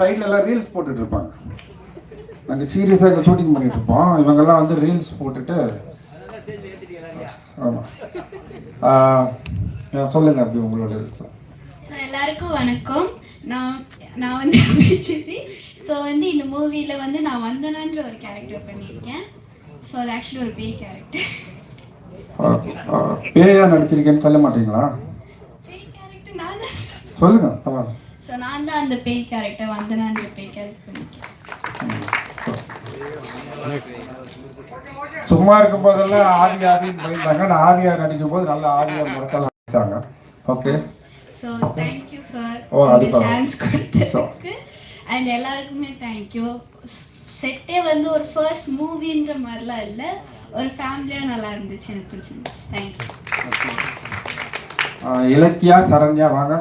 சைடில் எல்லாம் ரீல்ஸ் போட்டுட்டு இருப்பாங்க. நாங்கள் சீரியஸாக இங்கே ஷூட்டிங் பண்ணிட்டு இருப்போம். இவங்கெல்லாம் வந்து ரீல்ஸ் போட்டுட்டு ஆமாம் சொல்லுங்க அப்படி உங்களோட எல்லாருக்கும் வணக்கம். நான் நான் வந்து அபிஜித் ஸோ வந்து இந்த மூவியில் வந்து நான் வந்தனன்ற ஒரு கேரக்டர் பண்ணியிருக்கேன். ஸோ அது ஆக்சுவலி ஒரு பேய் கேரக்டர் பேயா நடிச்சிருக்கேன்னு சொல்ல மாட்டீங்களா? சொல்லுங்க பரவாயில்ல ஸோ நான் தான் அந்த பேய் கேரக்டர் வந்தனான்ற பேய் கேரக்டர் பண்ணியிருக்கேன் சும்மா இருக்கும் போதெல்லாம் ஆதி ஆதின்னு போயிருந்தாங்க நான் ஆதியா நடிக்கும் போது நல்ல ஆதியா முறக்கலாம் நடிச்சாங்க okay so thank you sir ஓ, அது. சான்ஸ் கொடுத்ததுக்கு. அண்ட் எல்லாருக்குமே தேங்க்யூ செட்டே வந்து ஒரு ஃபர்ஸ்ட் மூவின்ற மாதிரிலாம் இல்லை. ஒரு ஃபேமிலியாக நல்லா இருந்துச்சு எனக்கு பிடிச்சிருந்துச்சு. தேங்க்யூ இலக்கியா சரண்யா வாங்க.